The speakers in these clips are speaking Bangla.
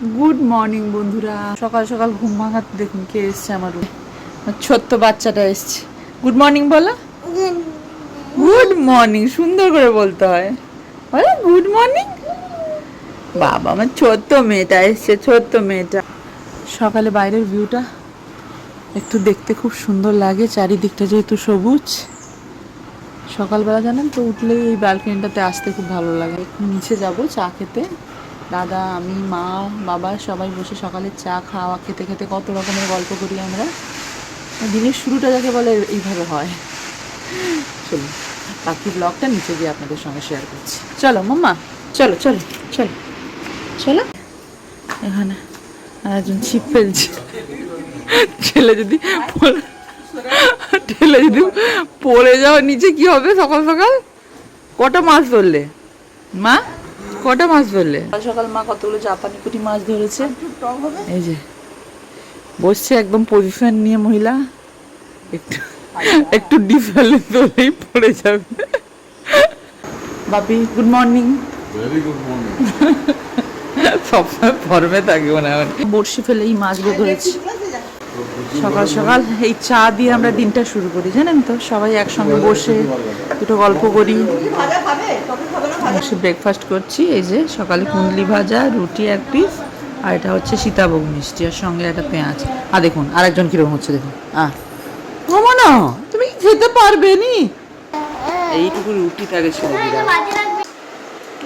গুড মর্নিং বন্ধুরা। সকাল সকাল ঘুম ভাঙাতে দেখুন কে এসছে আমার ছোট্ট বাচ্চাটা এসছে। গুড মর্নিং বলো। গুড মর্নিং সুন্দর করে বলতে হয়। বলো গুড মর্নিং বাবা, আমার ছোট্ট মেয়েটা এসছে, ছোট্ট মেয়েটা। সকালে বাইরের ভিউটা একটু দেখতে খুব সুন্দর লাগে, চারিদিকটা যেহেতু সবুজ। সকালবেলা জানেন তো, উঠলেই এই ব্যালকনিটাতে আসতে খুব ভালো লাগে। নিচে যাব, চা খেতে। দাদা, আমি, মা, বাবা সবাই বসে সকালে চা খাওয়া, খেতে খেতে কত রকমের গল্প করি আমরা। দিনের শুরুটা যাকে বলে এইভাবে হয়। চলুন, বাকি ব্লগটা নিচে গিয়ে আপনাদের সঙ্গে শেয়ার করছি। চলো, মাম্মা, চলো চলো চলো চলো। এখানে একজন ছিপ ফেলছে। ছেলে যদি ঠেলে যদি পড়ে যাও নিচে কি হবে সকাল সকাল? কটা মাছ ধরলে? মা? কটা মাছ ধরলে? সকাল সকাল মা কতগুলো জাপানি পুঁটি মাছ ধরেছে। এই যে বসছে একদম পজিশন নিয়ে মহিলা। একটু একটু ডিফালে ধরেই পড়ে যাবে। Bapi good morning very good morning সবসময় ফর্মে থাকে মনে হয়। বড়শি ফেলে এই মাছগুলো ধরেছি। সকাল সকাল এই চা দিয়ে আমরা দিনটা শুরু করি, জানেন তো? সবাই একসঙ্গে বসে দুটো গল্প করি। বসে ব্রেকফাস্ট করছি, এই যে সকালে কুন্দলি ভাজা, রুটি এক পিস আর এটা হচ্ছে সীতাভোগ মিষ্টি, আর সঙ্গে একটা পেঁয়াজ। আর দেখুন, আরেকজন কীরকম হচ্ছে, দেখুন। ঘুমো তুমি খেতে পারবে নি। এইটুকু রুটি থাকে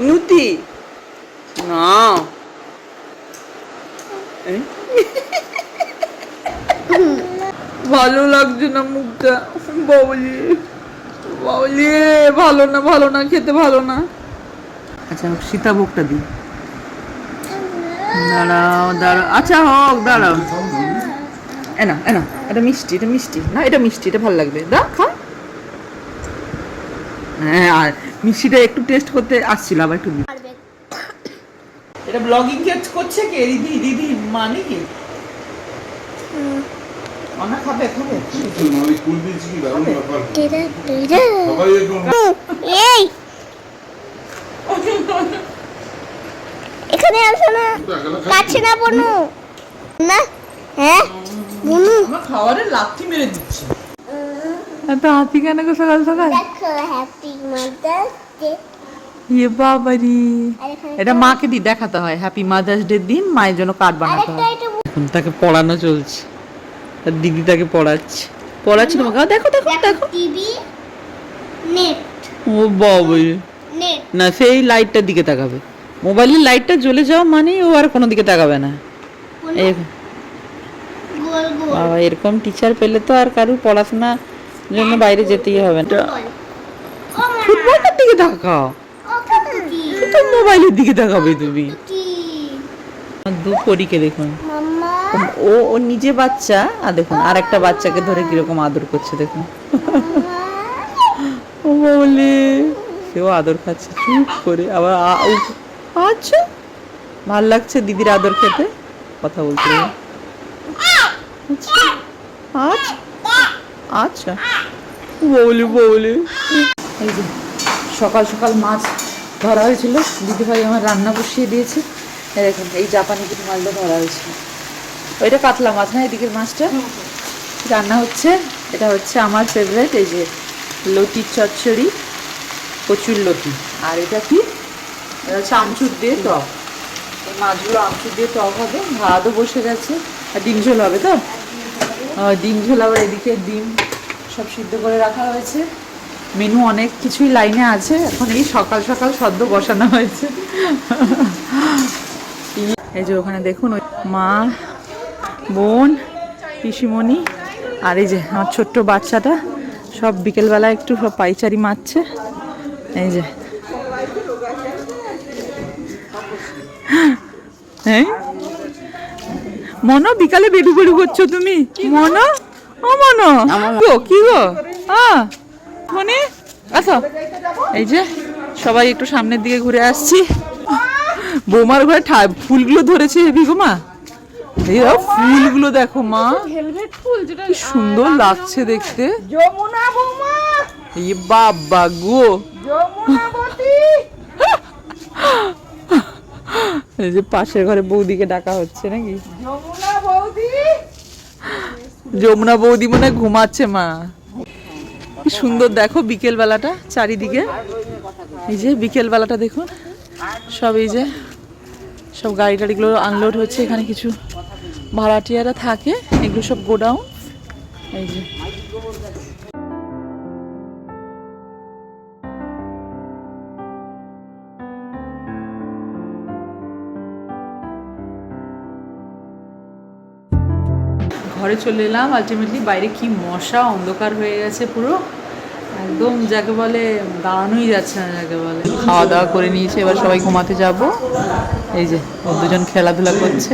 নুতি না? ভালো লাগছে না মুখটা। বাবলি বাবলি ভালো না ভালো না খেতে ভালো না। আচ্ছা সীতাভোগটা দিই। দাঁড়াও দাঁড়াও আচ্ছা হোক দাঁড়াও। এ না এ এটা মিষ্টি এটা মিষ্টি। না এটা মিষ্টি এটা ভালো লাগবে। দা খা। হ্যাঁ আর মিষ্টিটা একটু টেস্ট করতে আসছিল আবার একটু। এটা ব্লগিং করছে কে? দিদি দিদি মানে কি? এখানে আসো না। কাছে না বনু। না হ্যাঁ? বনু। আমার খাবারের লাথি মেরে দিচ্ছে। এত হাতি কেন গো সকাল সকাল? ইয়ে বাবারি। এটা মাকে দি দেখাতে হয়। হ্যাপি মাদার্স ডে দিন মায়ের জন্য কার্ড বানাতে হয়। এখন তাকে পড়ানো চলছে। তার দিদি তাকে পড়াচ্ছে। পড়াচ্ছে তোমাকে? দেখো দেখো দেখো টিভি নেট। ও বাবারি নেট। না সেই লাইটটার দিকে তাকাবে। মোবাইলের লাইটটা জ্বলে যাওয়া মানেই ও আর কোনো দিকে তাকাবে না। বাবা এরকম টিচার পেলে তো আর কারুর পড়াশোনার জন্য বাইরে যেতেই হবে না। ফুটবলটার দিকে তাকাও। তো মোবাইলের দিকে তাকাবে তুমি। দু পরীকে দেখুন। ও ও নিজে বাচ্চা, আর দেখুন আর একটা বাচ্চাকে ধরে কীরকম আদর করছে, দেখুন। ও বলে, সেও আদর খাচ্ছে, চুপ করে, আবার আচ্ছা ভালো লাগছে দিদির আদর খেতে? কথা বলতে। আচ্ছা আচ্ছা আচ্ছা বৌলি বৌলি। এই যে, সকাল সকাল মাছ ধরা হয়েছিল, দিদিভাই আমার রান্না বসিয়ে দিয়েছে। এই দেখুন, এই জাপানি কিছু মাছটা ধরা হয়েছিল। ওইটা কাতলা মাছ না এদিকের মাছটা? রান্না হচ্ছে। এটা হচ্ছে আমার ফেভারিট এই যে লতির চচ্চড়ি কচুর লতি। আর এটা কি? এটা হচ্ছে আমচুর দিয়ে টক। এই মাছগুলো আমচুর দিয়ে টক হবে ভাতও বসে গেছে। আর ডিম ঝোল হবে তো? ডিম ঝোল আবার এদিকে ডিম সব সিদ্ধ করে রাখা হয়েছে। মেনু অনেক কিছুই লাইনে আছে। এখন এই সকাল সকাল সদ্য বসানো হয়েছে। এই যে ওখানে দেখুন ওই মা বোন পিসিমণি আর এই যে আমার ছোট্ট বাচ্চাটা সব বিকেলবেলা একটু সব পাইচারি মারছে। এই যে। হ্যাঁ? মনো বিকালে বেডু বেডু করছ তুমি? মনো ও মনো গো কি গো? হ্যাঁ মনে আসো। এই যে সবাই একটু সামনের দিকে ঘুরে আসছি। বৌমার ঘরে ফুলগুলো ধরেছে হেবি গো মা। এই ফুলগুলো দেখো মা। ভেলভেট ফুল যেটা কি সুন্দর লাগছে দেখতে। যমুনা বৌমা। এই বাবা গো। যমুনাবতী এই যে পাশের ঘরে বৌদিকে ডাকা হচ্ছে নাকি? যমুনা বৌদি। যমুনা বৌদি মনে হয় ঘুমাচ্ছে মা। কি সুন্দর দেখো বিকেল বেলাটা চারিদিকে। এই যে বিকেল বেলাটা দেখুন সব এই যে সব গাড়ি টাড়িগুলো আনলোড হচ্ছে এখানে কিছু ভাড়াটিয়ারা থাকে, এগুলো সব গোডাউন। এই যে। ঘরে চলে এলাম আলটিমেটলি বাইরে কি মশা, অন্ধকার হয়ে গেছে পুরো। একদম যাকে বলে দাঁড়ানোই যাচ্ছে না, যাকে বলে। খাওয়া দাওয়া করে নিয়েছে, এবার সবাই ঘুমাতে যাব। এই যে দুজন খেলাধুলা করছে।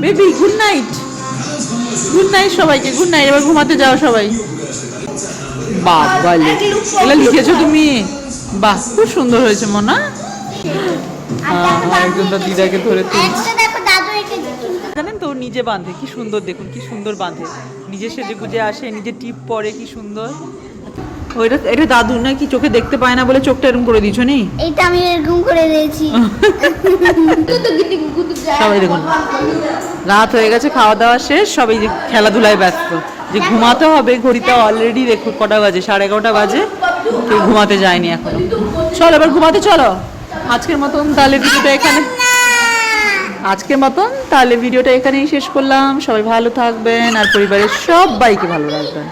Baby good night good night সবাইকে গুড নাইট এবার ঘুমাতে যাও সবাই। বাহ বলে এগুলো লিখেছো তুমি? বাহ খুব সুন্দর হয়েছে মনা। তার দিদাকে ধরে তুলছে জানেন তো নিজে বাঁধে কি সুন্দর দেখুন কি সুন্দর বাঁধে। নিজে সেজে গুজে আসে নিজে টিপ পরে কি সুন্দর। ওইটা এটা দাদু নাকি চোখে দেখতে পায় না বলে চোখটা এরকম করে দিছো নি? এইটা আমি এরকম করে দিয়েছি। সবাই দেখুন রাত হয়ে গেছে খাওয়া দাওয়া শেষ সবাই যে খেলাধুলায় ব্যস্ত। যে ঘুমাতে হবে ঘড়িতে অলরেডি দেখো কটা বাজে সাড়ে এগারোটা বাজে কেউ ঘুমাতে যায়নি এখনও। চলো এবার ঘুমাতে চলো। আজকের মতন তাহলে ভিডিওটা এখানে আজকের মতন তাহলে ভিডিওটা এখানেই শেষ করলাম। সবাই ভালো থাকবেন আর পরিবারের সবাইকে ভালো রাখবেন।